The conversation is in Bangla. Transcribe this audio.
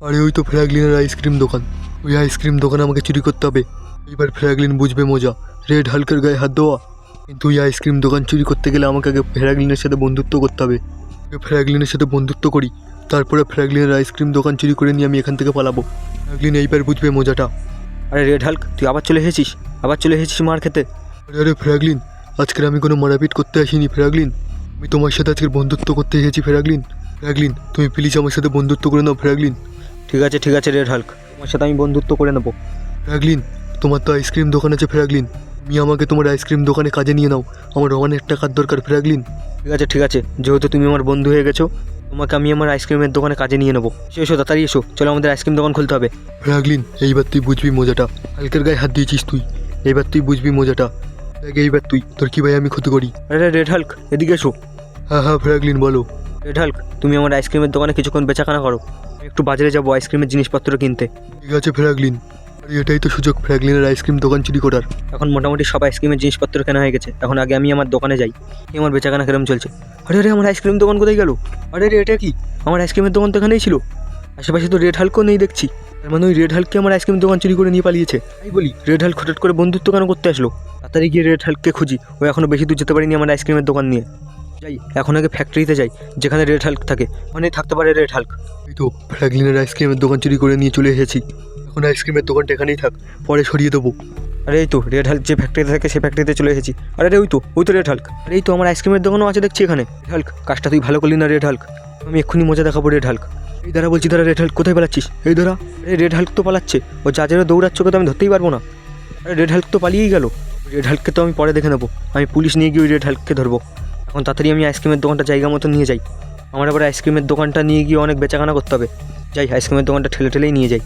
আরে ওই তো ফ্র্যাগলিনের আইসক্রিম দোকান। ওই আইসক্রিম দোকানে আমাকে চুরি করতে হবে। এইবার ফ্র্যাগলিন বুঝবে মজা। রেড হালকের গায়ে হাত দেওয়া। কিন্তু ওই আইসক্রিম দোকান চুরি করতে গেলে আমাকে আগে ফ্র্যাগলিনের সাথে বন্ধুত্ব করতে হবে। ফ্র্যাগলিনের সাথে বন্ধুত্ব করি। তারপরে ফ্র্যাগলিনের আইসক্রিম দোকান চুরি করে নিয়ে আমি এখান থেকে পালাবো। ফ্র্যাগলিন এইবার বুঝবে মজাটা। আরে রেড হাল্ক তুই আবার চলে এসেছিস? আবার চলে এসেছিস মার খেতে? আরে আরে ফ্র্যাগলিন আজকের আমি কোনো মারাপিট করতে আসিনি ফ্র্যাগলিন আমি তোমার সাথে আজকের বন্ধুত্ব করতে এসেছি ফ্র্যাগলিন ফ্র্যাগলিন তুমি প্লিজ আমার সাথে বন্ধুত্ব করে নাও ফ্র্যাগলিন ঠিক আছে ঠিক আছে রেড হাল্ক তোমার সাথে আমি বন্ধুত্ব করে নেব। ফ্র্যাগলিন তোমার তো আইসক্রিম দোকান আছে ফ্র্যাগলিন তুমি আমাকে তোমার আইসক্রিম দোকানে কাজে নিয়ে নাও। আমার অনেক টাকার দরকার ফ্র্যাগলিন ঠিক আছে ঠিক আছে। যেহেতু তুমি আমার বন্ধু হয়ে গেছো তোমাকে আমি আমার আইসক্রিমের দোকানে কাজে নিয়ে নেব। এসো এসো তাড়াতাড়ি এসো। চলো আমাদের আইসক্রিম দোকান খুলতে হবে। ফ্র্যাগলিন এইবার তুই বুঝবি মজাটা। হালকের গায়ে হাত দিয়েছিস তুই। এইবার তুই বুঝবি মজাটা। দেখ এইবার তুই। তোর কি ভাই আমি ক্ষতি করি? আরে রেড হাল্ক এদিকে এসো। হ্যাঁ হ্যাঁ ফ্র্যাগলিন বলো। রেড হাল্ক তুমি আমার আইসক্রিমের দোকানে কিছুক্ষণ বেচাকেনা করো। আমি একটু বাজারে যাব আইসক্রিমের জিনিসপত্র কিনতে। ঠিক আছে ফ্র্যাগলিন আরে এটাই তো সুযোগ ফ্র্যাগলিনের আইসক্রিম দোকান চুরি করার। এখন মোটামুটি সব আইসক্রিমের জিনিসপত্র কেনা হয়ে গেছে। এখন আগে আমি আমার দোকানে যাই। কি আমার বেচাকেনা কিরম চলছে। আরে আরে আমার আইসক্রিম দোকান কোথায় গেল? আরে রে এটা কি? আমার আইসক্রিমের দোকান তো এখানেই ছিল। আশেপাশে তো রেড হাল্কও নেই দেখছি। তার মানে ওই রেড হাল্ককে আমার আইসক্রিম দোকান চুরি করে নিয়ে পালিয়েছে। তাই বলি রেড হালক হঠাৎ করে বন্ধুত্ব কেন করতে আসলো? তাড়াতাড়ি গিয়ে রেড হাল্ককে খুঁজি। ও এখনও বেশি দূর যেতে পারিনি আমার আইসক্রিমের দোকান নিয়ে। যাই এখন আগে ফ্যাক্টরিতে যাই যেখানে রেড হাল্ক থাকে। মানে থাকতে পারে রেড হাল্ক এই তো ফ্র্যাগলিনের আইসক্রিমের দোকান চুরি করে নিয়ে চলে এসেছি। এখন আইসক্রিমের দোকানটা এখানেই থাক পরে সরিয়ে দেবো। আরে এই তো রেড হাল্ক যে ফ্যাক্টরিতে থাকে সেই ফ্যাক্টরিতে চলে এসেছি। আরে রে ওই তো ওই তো রেড হাল্ক আরে এই তো আমার আইসক্রিমের দোকানও আছে দেখছি এখানে। রেড হাল্ক কাজটা তুই ভালো করলি না রেড হাল্ক আমি এক্ষুনি মজা দেখাবো রেড হাল্ক এই দ্বারা বলছি দাঁড়া রেড হাল্ক কোথায় পালাচ্ছিস? এই দাঁড়া। আরে রেড হাল্ক তো পালাচ্ছে। ও যা যারা দৌড়াচ্ছে ওকে তো আমি ধরতেই পারব না। আরে রেড হাল্ক তো পালিয়েই গেল। রেড হাল্ককে তো আমি পরে দেখে নেব। আমি পুলিশ নিয়ে গিয়ে ওই রেড হাল্ককে ধরবো। এখন তাড়াতাড়ি আমি আইসক্রিমের দোকানটা জায়গা মতো নিয়ে যাই। আমার আবার আইসক্রিমের দোকানটা নিয়ে গিয়ে অনেক বেচাকেনা করতে হবে। যাই, আইসক্রিমের দোকানটা ঠেলে ঠেলেই নিয়ে যাই।